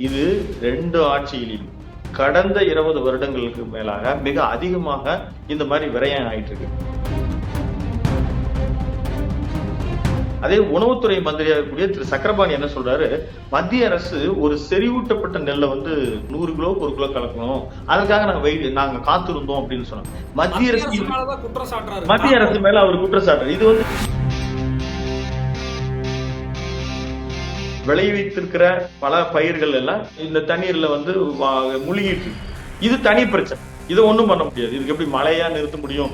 இது ரெண்டு ஆட்சியிலும் கடந்த இருபது வருடங்களுக்கு மேலாக மிக அதிகமாக இந்த மாதிரி விரயம் ஆயிட்டு இருக்கு அதே உணவுத்துறை மந்திரியாக இருக்கக்கூடிய திரு சக்கரபாணி என்ன சொல்றாரு? மத்திய அரசு ஒரு செறிவூட்டப்பட்ட நெல்லை வந்து நூறு கிலோ ஒரு கிலோ கலக்கணும். அதுக்காக நாங்க வெயிட் நாங்க காத்திருந்தோம் அப்படின்னு சொன்னோம் மத்திய அரசு மத்திய அரசு மேல அவர் குற்றச்சாட்டு. இது வந்து விளைவித்திருக்கிற பல பயிர்கள் எல்லாம் இந்த தண்ணீர்ல வந்து முழுகிட்டு இது தனி பிரச்சனை. இதை ஒண்ணும் பண்ண முடியாது. இதுக்கு எப்படி மழையா நிறுத்த முடியும்?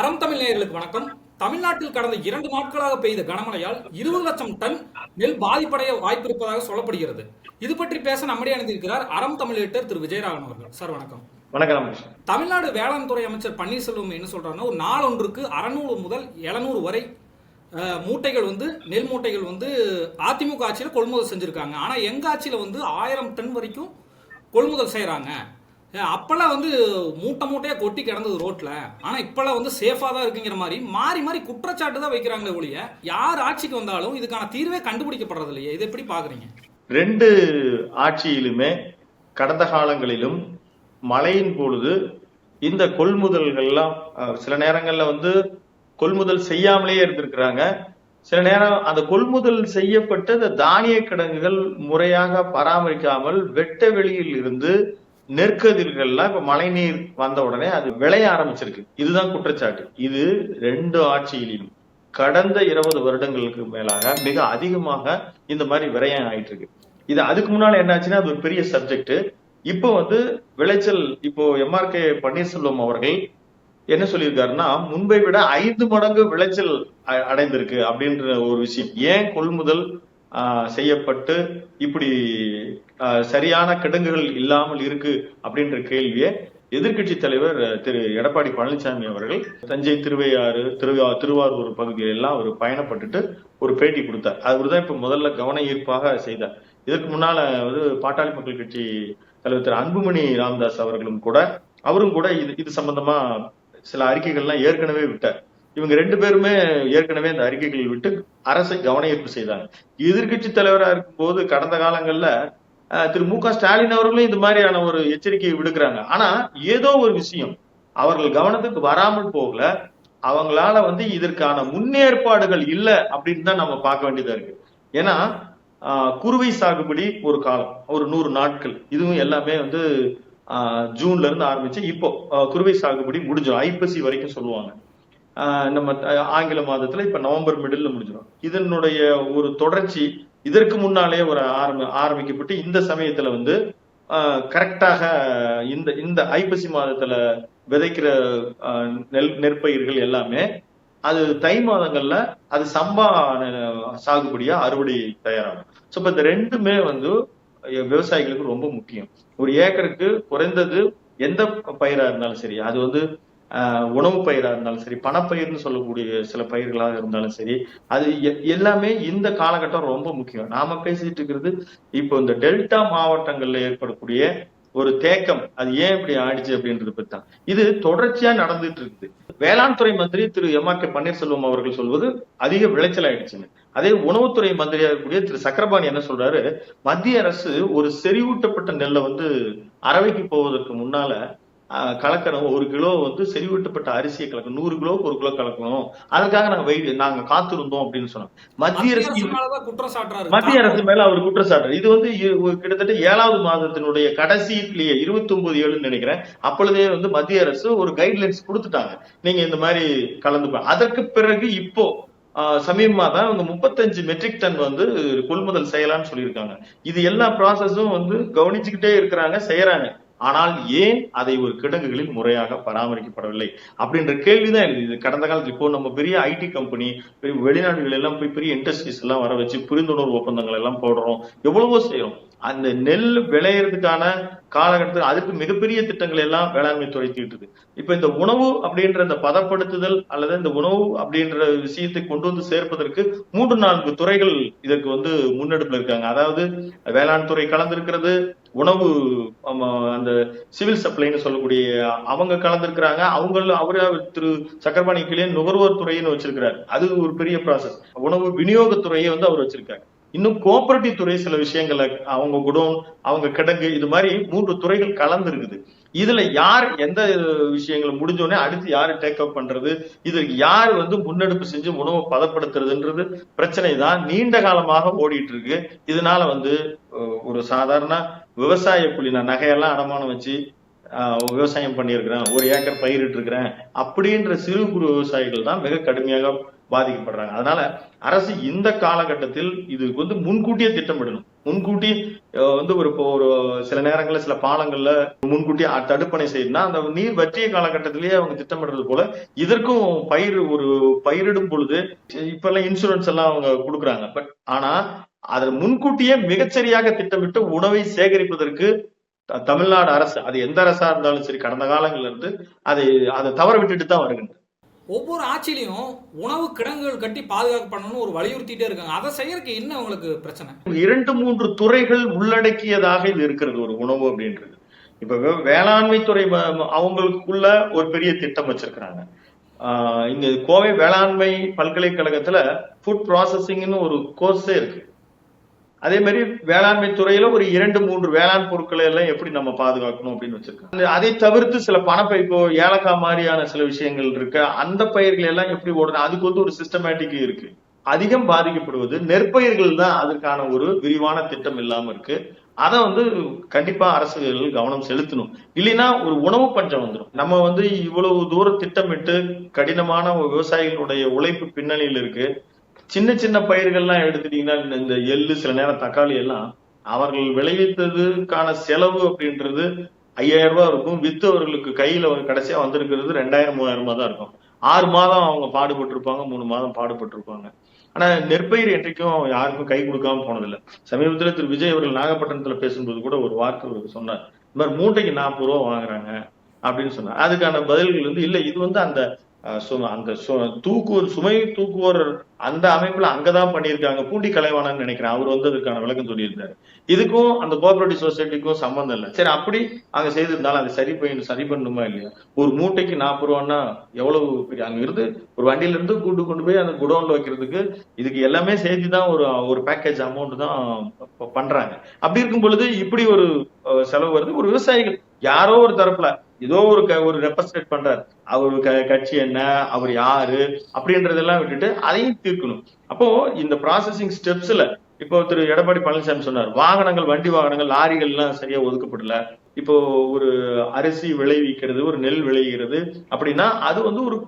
அறம் தமிழ் நேயர்களுக்கு வணக்கம். தமிழ்நாட்டில் கடந்த இரண்டு நாட்களாக பெய்த கனமழையால் இருபது லட்சம் டன் நெல் பாதிப்படைய வாய்ப்பு இருப்பதாக சொல்லப்படுகிறது. இது பற்றி பேச நம்முடைய அணிந்திருக்கிறார் அறம் தமிழ் திரு. விஜயராகவன் அவர்கள். சார் வணக்கம். வணக்கம் ராமகிருஷ்ணன் தமிழ்நாடு வேளாண் துறை அமைச்சர் பன்னீர்செல்வம் என்ன சொல்றாருன்னா ஒரு நாள் ஒன்றுக்கு அறநூறு முதல் எழுநூறு வரை மூட்டைகள் வந்து நெல் மூட்டைகள் வந்து அதிமுக ஆட்சியில கொள்முதல் செஞ்சிருக்காங்க. ஆனா எங்க ஆட்சியில வந்து ஆயிரம் டன் வரைக்கும் கொள்முதல் செய்யறாங்க அப்பெல்லாம் வந்து மூட்டை மூட்டையா கொட்டி கிடந்தது ரோட்ல. ஆனா இப்பெல்லாம் வந்து சேஃபா தான் இருக்குங்கிற மாதிரி மாறி மாறி குற்றச்சாட்டு தான் வைக்கிறாங்களே ஒழிய யார் ஆட்சிக்கு வந்தாலும் இதுக்கான தீர்வே கண்டுபிடிக்கப்படுறது இல்லையே இதை எப்படி பாக்குறீங்க? ரெண்டு ஆட்சியிலுமே கடந்த காலங்களிலும் மழையின் பொழுது இந்த கொள்முதல்கள்லாம் சில நேரங்கள்ல வந்து கொள்முதல் செய்யாமலேயே இருந்திருக்கிறாங்க. சில நேரம் அந்த கொள்முதல் செய்யப்பட்ட இந்த தானிய கிடங்குகள் முறையாக பராமரிக்காமல் வெட்ட வெளியில் இருந்து நெற்கதிர்கள்லாம் இப்ப மழைநீர் வந்த உடனே அது விளைய ஆரம்பிச்சிருக்கு. இதுதான் குற்றச்சாட்டு. இது ரெண்டு ஆட்சியிலும் கடந்த இருபது வருடங்களுக்கு மேலாக மிக அதிகமாக இந்த மாதிரி விரயம் ஆயிட்டு இருக்கு இது அதுக்கு முன்னால என்னாச்சுன்னா அது ஒரு பெரிய சப்ஜெக்ட் இப்போ வந்து விளைச்சல் இப்போ எம்ஆர்கே பன்னீர்செல்வம் அவர்கள் என்ன சொல்லியிருக்காருன்னா முன்பை விட ஐந்து மடங்கு விளைச்சல் அடைந்திருக்கு அப்படின்ற ஒரு விஷயம். ஏன் கொள்முதல் ஆஹ், செய்யப்பட்டு இப்படி சரியான கிடங்குகள் இல்லாமல் இருக்கு அப்படின்ற கேள்வியை எதிர்க்கட்சி தலைவர் திரு எடப்பாடி பழனிசாமி அவர்கள் தஞ்சை திருவையாறு திருவா திருவாரூர் பகுதியில எல்லாம் அவர் பயணப்பட்டுட்டு ஒரு பேட்டி கொடுத்தார். அவர் தான் இப்ப முதல்ல கவன ஈர்ப்பாக செய்தார். இதற்கு முன்னால வந்து பாட்டாளி மக்கள் கட்சி தலைவர் திரு அன்புமணி ராமதாஸ் அவர்களும் கூட அவரும் கூட இது இது சம்பந்தமா சில அறிக்கைகள்லாம் ஏற்கனவே விட்டார். இவங்க ரெண்டு பேருமே ஏற்கனவே அந்த அறிக்கைகள் விட்டு அரசை கவனஈர்ப்பு செய்தாங்க. எதிர்க்கட்சி தலைவரா இருக்கும்போது கடந்த காலங்கள்ல அஹ், திரு மு க ஸ்டாலின் அவர்களும் இந்த மாதிரியான ஒரு எச்சரிக்கையை விடுக்கிறாங்க. ஆனா ஏதோ ஒரு விஷயம் அவர்கள் கவனத்துக்கு வராமல் போகல. அவங்களால வந்து இதற்கான முன்னேற்பாடுகள் இல்லை அப்படின்னு தான் நம்ம பார்க்க வேண்டியதா இருக்கு. ஏன்னா குறுவை சாகுபடி ஒரு காலம் ஒரு நூறு நாட்கள். இதுவும் எல்லாமே வந்து ஜூன்ல இருந்து ஆரம்பிச்சு இப்போ குறுவை சாகுபடி முடிஞ்சிடும். ஐப்பசி வரைக்கும் சொல்லுவாங்க. நம்ம ஆங்கில மாதத்துல இப்ப நவம்பர் மிடில் முடிஞ்சிடும். இதனுடைய ஒரு தொடர்ச்சி இதற்கு முன்னாலே ஒரு ஆரம்பி ஆரம்பிக்கப்பட்டு இந்த சமயத்துல வந்து கரெக்டாக இந்த இந்த ஐப்பசி மாதத்துல விதைக்கிற நெல் நெற்பயிர்கள் எல்லாமே அது தை மாதங்கள்ல அது சம்பா சாகுபடியா அறுவடை தயாராகும். சோ இப்ப இந்த ரெண்டுமே வந்து விவசாயிகளுக்கு ரொம்ப முக்கியம். ஒரு ஏக்கருக்கு குறைந்தது எந்த பயிரா இருந்தாலும் சரி அது வந்து ஆஹ், உணவு பயிரா இருந்தாலும் சரி பணப்பயிர்னு சொல்லக்கூடிய சில பயிர்களாக இருந்தாலும் சரி அது எ- எல்லாமே இந்த காலகட்டம் ரொம்ப முக்கியம். நாம பேசிட்டு இருக்கிறது இப்போ இந்த டெல்டா மாவட்டங்கள்ல ஏற்படக்கூடிய ஒரு தேக்கம் அது ஏன் இப்படி ஆயிடுச்சு அப்படின்றது பத்தி தான். இது தொடர்ச்சியா நடந்துட்டு இருக்குது. வேளாண் துறை மந்திரி Thiru M R K Panneerselvam அவர்கள் சொல்வது அதிக விளைச்சல் ஆயிடுச்சுன்னு. அதே உணவுத்துறை மந்திரியாக இருக்கக்கூடிய திரு சக்கரபாணி என்ன சொல்றாரு? மத்திய அரசு ஒரு செறிவூட்டப்பட்ட நெல்லை வந்து அரவைக்கு போவதற்கு முன்னால கலக்கணும் ஒரு கிலோ வந்து செறிவூட்டப்பட்ட அரிசியை கலக்கணும். நூறு கிலோ ஒரு கிலோ கலக்கணும். அதுக்காக நாங்க வெயிட் நாங்க காத்திருந்தோம் அப்படின்னு சொன்னோம். மத்திய அரசு மத்திய அரசு மேல அவர் குற்றச்சாட்டு இது வந்து கிட்டத்தட்ட ஏழாவது மாதத்தினுடைய கடைசியிலேயே இருபத்தி ஒன்பது ஏழுன்னு நினைக்கிறேன் அப்பொழுதே வந்து மத்திய அரசு ஒரு கைட்லைன்ஸ் கொடுத்துட்டாங்க. நீங்க இந்த மாதிரி கலந்து அதற்கு பிறகு இப்போ சமீபமா தான் அவங்க முப்பத்தஞ்சு மெட்ரிக் டன் வந்து கொள்முதல் செய்யலாம்னு சொல்லியிருக்காங்க. இது எல்லா ப்ராசஸும் வந்து கவனிச்சுக்கிட்டே இருக்கிறாங்க செய்யறாங்க. ஆனால் ஏன் அதை ஒரு கிடங்குகளில் முறையாக பராமரிக்கப்படவில்லை? அப்படின்ற கேள்விதான் எனக்கு இது கடந்த காலத்துல இப்போ நம்ம பெரிய ஐடி கம்பெனி பெரிய வெளிநாடுகள் எல்லாம் போய் பெரிய இண்டஸ்ட்ரீஸ் எல்லாம் வர வச்சு புரிந்துணர்வு ஒப்பந்தங்கள் எல்லாம் போடுறோம். எவ்வளவோ செய்யறோம் அந்த நெல் விளையிறதுக்கான காலகட்டத்தில் அதுக்கு மிகப்பெரிய திட்டங்கள் எல்லாம் வேளாண்மை துறை தீட்டுது. இப்ப இந்த உணவு அப்படின்ற இந்த பதப்படுத்துதல் அல்லது இந்த உணவு அப்படின்ற விஷயத்தை கொண்டு வந்து சேர்ப்பதற்கு மூன்று நான்கு துறைகள் இதற்கு வந்து முன்னெடுப்புல இருக்காங்க. அதாவது வேளாண் துறை கலந்திருக்கிறது உணவு அந்த சிவில் சப்ளைன்னு சொல்லக்கூடிய அவங்க கலந்துருக்கிறாங்க. அவங்களும் அவர் திரு சக்கரபாணி கிளே நுகர்வோர் துறைன்னு வச்சிருக்கிறாரு. அது ஒரு பெரிய ப்ராசஸ் உணவு விநியோகத்துறையை வந்து அவர் வச்சிருக்காரு. இன்னும் கோஆபரேட்டிவ் துறை சில விஷயங்களை அவங்க குடோன் அவங்க கிடங்கு இது மாதிரி மூன்று துறைகள் கலந்து இருக்குது இதுல யார் எந்த விஷயங்களை முடிஞ்சோடனே அடுத்து யாரு டேக் அப் பண்றது? இதுக்கு யார் வந்து முன்னெடுப்பு செஞ்சு உணவை பதப்படுத்துறதுன்றது பிரச்சனை தான் நீண்ட காலமாக ஓடிட்டு இருக்கு. இதனால வந்து ஒரு சாதாரண விவசாய புள்ளின நான் நகையெல்லாம் அடமானம் வச்சு விவசாயம் பண்ணியிருக்கிறேன். ஒரு ஏக்கர் பயிரிட்டு இருக்கிறேன் அப்படின்ற சிறு குறு விவசாயிகள் தான் மிக கடுமையாக பாதிக்கப்படுறாங்க. அதனால அரசு இந்த காலகட்டத்தில் இதுக்கு வந்து முன்கூட்டியே திட்டமிடணும். முன்கூட்டி வந்து ஒரு இப்போ ஒரு சில நேரங்களில் சில பாலங்கள்ல முன்கூட்டி தடுப்பணை செய்யணும்னா அந்த நீர் வற்றிய காலகட்டத்திலேயே அவங்க திட்டமிடுறது போல இதற்கும் பயிர் ஒரு பயிரிடும் பொழுது இப்ப எல்லாம் இன்சூரன்ஸ் எல்லாம் அவங்க கொடுக்குறாங்க. பட் ஆனா அதை முன்கூட்டியே மிகச்சரியாக திட்டமிட்டு உணவை சேகரிப்பதற்கு தமிழ்நாடு அரசு அது எந்த அரசா இருந்தாலும் சரி கடந்த காலங்கள்ல இருந்து அதை அதை தவற விட்டுட்டு தான் வருகின்றது. ஒவ்வொரு ஆட்சியிலையும் உணவு கிடங்குகள் கட்டி பாதுகாப்பு பண்ணணும்னு ஒரு வலியுறுத்திட்டே இருக்காங்க. அதை செய்யறதுக்கு என்ன உங்களுக்கு பிரச்சனை? இரண்டு மூன்று துறைகள் உள்ளடக்கியதாக இது இருக்கிறது ஒரு உணவு அப்படின்றது. இப்ப வே- வேளாண்மை துறை அவங்களுக்குள்ள ஒரு பெரிய திட்டம் வச்சிருக்கிறாங்க. ஆஹ் இங்க கோவை வேளாண்மை பல்கலைக்கழகத்துல ஃபுட் ப்ராசஸிங்னு ஒரு கோர்ஸே இருக்கு. அதே மாதிரி வேளாண்மை துறையில ஒரு இரண்டு மூன்று வேளாண் பொருட்களை எல்லாம் எப்படி நம்ம பாதுகாக்கணும் அப்படின்னு வச்சிருக்காங்க. அதை தவிர்த்து சில பணப்பை இப்போ ஏலக்காய் மாதிரியான சில விஷயங்கள் இருக்கு. அந்த பயிர்கள் எல்லாம் எப்படி ஓடணும்? அதுக்கு வந்து ஒரு சிஸ்டமேட்டிக் இருக்கு. அதிகம் பாதிக்கப்படுவது நெற்பயிர்கள் தான் அதற்கான ஒரு விரிவான திட்டம் இல்லாம இருக்கு. அதை வந்து கண்டிப்பா அரசுகள் கவனம் செலுத்தணும். இல்லைன்னா ஒரு உணவு பஞ்சம் வந்துடும் நம்ம வந்து இவ்வளவு தூரம் திட்டமிட்டு கடினமான விவசாயிகளுடைய உழைப்பு பின்னணியில் இருக்கு. சின்ன சின்ன பயிர்கள்லாம் எடுத்துட்டீங்கன்னா இந்த- இந்த எள்ளு சில நேரம் தக்காளி எல்லாம் அவர்கள் விளைவித்ததுக்கான செலவு அப்படின்றது ஐயாயிரம் ரூபாய் இருக்கும். வித்து அவர்களுக்கு கையில கடைசியா வந்திருக்கிறது ரெண்டாயிரம் மூவாயிரம் ரூபாய் தான் இருக்கும். ஆறு மாதம் அவங்க பாடுபட்டு இருப்பாங்க மூணு மாதம் பாடுபட்டு இருப்பாங்க ஆனா நெற்பயிர் என்றைக்கும் யாருக்கும் கை கொடுக்காம போனதில்லை. சமீபத்துல திரு விஜய் அவர்கள் நாகப்பட்டினத்துல பேசும்போது கூட ஒரு வார்த்தை அவருக்கு சொன்னார். இந்த மாதிரி மூட்டைக்கு நாற்பது ரூபா வாங்குறாங்க அப்படின்னு சொன்னார். அதுக்கான பதில்கள் வந்து இல்ல இது வந்து அந்த அந்த சு- தூக்குவோர் சுமை தூக்குவோர் அந்த அமைப்புல அங்கதான் பண்ணியிருக்காங்க. பூண்டி கலைவாணன்னு நினைக்கிறேன். அவர் வந்து அதுக்கான விளக்கம் சொல்லியிருந்தாரு. இதுக்கும் அந்த கோஆபரேட்டிவ் சொசைட்டிக்கும் சம்பந்தம் இல்லை. சரி அப்படி அங்க செய்திருந்தாலும் அது சரி பண்ணி சரி பண்ணணுமா இல்லையா? ஒரு மூட்டைக்கு நாற்பது ரூபான்னா எவ்வளவு பெரிய அங்க இருந்து ஒரு வண்டியில இருந்து கூட்டு கொண்டு போய் அந்த குடோன்ல வைக்கிறதுக்கு இதுக்கு எல்லாமே சேர்த்து தான் ஒரு ஒரு பேக்கேஜ் அமௌண்ட் தான் பண்றாங்க. அப்படி இருக்கும் பொழுது இப்படி ஒரு செலவு வருது. ஒரு விவசாயிகள் யாரோ ஒரு தரப்புல ஏதோ ஒரு க- ஒரு ரெப்ரசன்ட் பண்றாரு. அவர் கட்சி என்ன அவர் யாரு அப்படின்றதெல்லாம் விட்டுட்டு அதையும் தீர்க்கணும். அப்போ இந்த ப்ராசஸிங் ஸ்டெப்ஸ்ல இப்போ திரு எடப்பாடி பழனிசாமி சொன்னார் வாகனங்கள் வண்டி வாகனங்கள் லாரிகள் எல்லாம் சரியா ஒதுக்கப்படல. இப்போ ஒரு அரிசி விளைவிக்கிறது ஒரு நெல் விளைகிறது அப்படின்னா அது வந்து ஒரு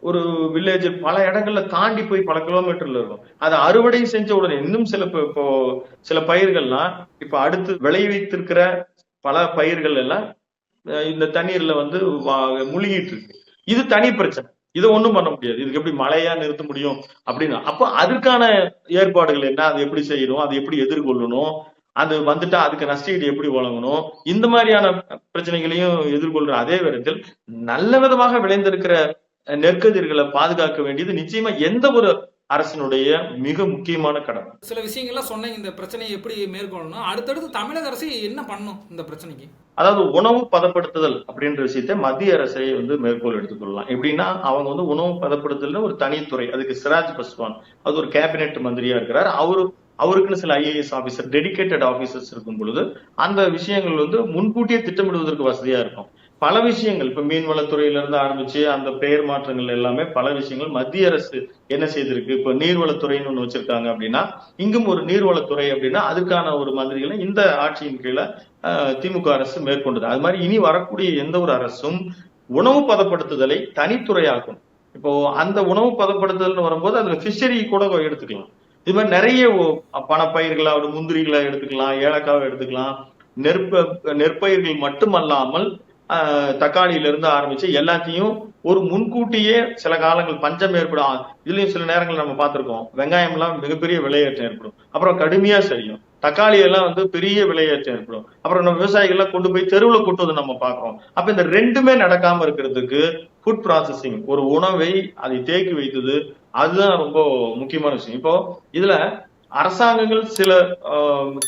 ஒரு வில்லேஜ் பல இடங்கள்ல தாண்டி போய் பல கிலோமீட்டர்ல இருக்கும். அதை அறுவடை செஞ்ச உடனே இன்னும் சில இப்போ- இப்போ சில பயிர்கள்லாம் இப்ப அடுத்து விளைவித்திருக்கிற பல பயிர்கள் எல்லாம் இந்த தண்ணீர்ல வந்து முழுகிட்டு இருக்கு. இது தனி பிரச்சனை. இதை ஒண்ணும் பண்ண முடியாது. இதுக்கு எப்படி மழையா நிறுத்த முடியும் அப்படின்னு. அப்போ அதுக்கான ஏற்பாடுகள் என்ன? அதை எப்படி செய்யணும்? அதை எப்படி எதிர்கொள்ளணும்? அது வந்துட்டா அதுக்கு நஷ்டஈடு எப்படி வழங்கணும்? இந்த மாதிரியான பிரச்சனைகளையும் எதிர்கொள்ற அதே விதத்தில் நல்ல விதமாக விளைந்திருக்கிற நெற்கதிர்களை பாதுகாக்க வேண்டியது நிச்சயமா எந்த ஒரு அரசினுடைய மிக முக்கியமான கடமை சில விஷயங்கள்லாம் சொன்னீங்க இந்த பிரச்சனையை எப்படி மேற்கொள்ளணும் அடுத்தடுத்து தமிழக அரசு என்ன பண்ணும் இந்த பிரச்சனைக்கு? அதாவது உணவு பதப்படுத்துதல் அப்படின்ற விஷயத்தை மத்திய அரசை வந்து மேற்கோள் எடுத்துக்கொள்ளலாம் எப்படின்னா அவங்க வந்து உணவு பதப்படுத்துதல்னு ஒரு தனித்துறை அதுக்கு சிராஜ் பஸ்வான் அது ஒரு கேபினெட் மந்திரியா இருக்கிறார். அவரு அவருக்குன்னு சில ஐஏஎஸ் ஆபீசர் டெடிகேட்டட் ஆபீசர்ஸ் இருக்கும் பொழுது அந்த விஷயங்கள் வந்து முன்கூட்டியே திட்டமிடுவதற்கு வசதியா இருக்கும். பல விஷயங்கள். இப்ப மீன்வளத்துறையிலிருந்து ஆரம்பிச்சு அந்த பெயர் மாற்றங்கள் எல்லாமே பல விஷயங்கள். மத்திய அரசு என்ன செய்திருக்கு? இப்ப நீர்வளத்துறைன்னு ஒண்ணு வச்சிருக்காங்க அப்படின்னா இங்கும் ஒரு நீர்வளத்துறை அப்படின்னா அதுக்கான ஒரு மந்திரிகளை இந்த ஆட்சியின் கீழே திமுக அரசு மேற்கொண்டது. அது மாதிரி இனி வரக்கூடிய எந்த ஒரு அரசும் உணவு பதப்படுத்துதலை தனித்துறையாக்கும். இப்போ அந்த உணவு பதப்படுத்துதல்னு வரும்போது அதுல ஃபிஷரி கூட எடுத்துக்கலாம். இது மாதிரி நிறைய பணப்பயிர்களா ஒரு முந்திரிகளை எடுத்துக்கலாம் ஏலக்காவை எடுத்துக்கலாம். நெற்ப நெற்பயிர்கள் மட்டுமல்லாமல் தக்காளியிலிருந்து தக்காளியில இருந்து ஆரம்பிச்சு எல்லாத்தையும் ஒரு முன்கூட்டியே சில காலங்கள் பஞ்சம் ஏற்படும். இதுலயும் சில நேரங்கள் நம்ம பார்த்திருக்கோம். வெங்காயம் எல்லாம் மிகப்பெரிய விலையேற்றம் ஏற்படும். அப்புறம் கடுமையா சரியும் தக்காளி எல்லாம் வந்து பெரிய விலையேற்றம் ஏற்படும். அப்புறம் நம்ம விவசாயிகள்லாம் கொண்டு போய் தெருவில் கொட்டுவதை நம்ம பார்க்குறோம். அப்ப இந்த ரெண்டுமே நடக்காம இருக்கிறதுக்கு ஃபுட் ப்ராசஸிங் ஒரு உணவை அதை தேக்கி வைத்தது அதுதான் ரொம்ப முக்கியமான விஷயம். இப்போ இதுல அரசாங்கங்கள் சில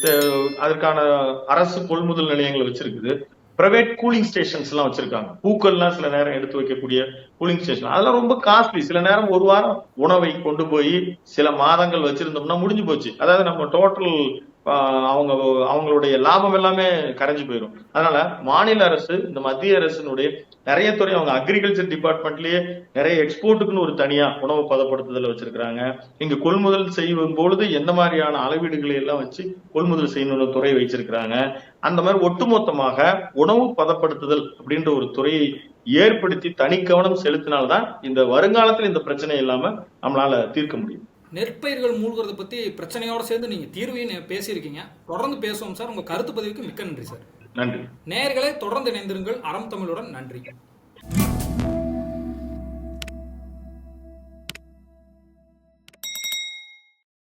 தே- அதற்கான அரசு கொள்முதல் நிலையங்களை வச்சிருக்குது. பிரைவேட் கூலிங் ஸ்டேஷன்ஸ் எல்லாம் வச்சிருக்காங்க. பூக்கள்லாம் சில நேரம் எடுத்து வைக்கக்கூடிய கூலிங் ஸ்டேஷன் அதெல்லாம் ரொம்ப காஸ்ட்லி சில நேரம் ஒரு வாரம் உணவை கொண்டு போய் சில மாதங்கள் வச்சிருந்தோம்னா முடிஞ்சு போச்சு. அதாவது நம்ம டோட்டல் அவங்க அவங்களுடைய லாபம் எல்லாமே கரைஞ்சு போயிடும் அதனால மாநில அரசு இந்த மத்திய அரசினுடைய நிறைய துறை அவங்க அக்ரிகல்ச்சர் டிபார்ட்மெண்ட்லயே நிறைய எக்ஸ்போர்ட்டுக்குன்னு ஒரு தனியா உணவு பதப்படுத்துதல் வச்சிருக்கிறாங்க. இங்க கொள்முதல் செய்யும் பொழுது எந்த மாதிரியான அளவீடுகளை எல்லாம் வச்சு கொள்முதல் செய்யணும்னு துறை வச்சிருக்கிறாங்க. அந்த மாதிரி ஒட்டுமொத்தமாக உணவு பதப்படுத்துதல் அப்படின்ற ஒரு துறையை ஏற்படுத்தி தனி கவனம் செலுத்தினால்தான் இந்த வருங்காலத்தில் இந்த பிரச்சனை இல்லாம நம்மளால தீர்க்க முடியும். நெற்பயிர்கள் மூழ்கிறத பத்தி பிரச்சனையோட சேர்ந்து நீங்க தீர்வையும் பேசியிருக்கீங்க. தொடர்ந்து பேசுவோம் சார். உங்க கருத்து பதிவுக்கு மிக்க நன்றி சார். நன்றி. நேயர்களே தொடர்ந்து இணைந்திருங்கள். அறம் தமிழுடன் நன்றி.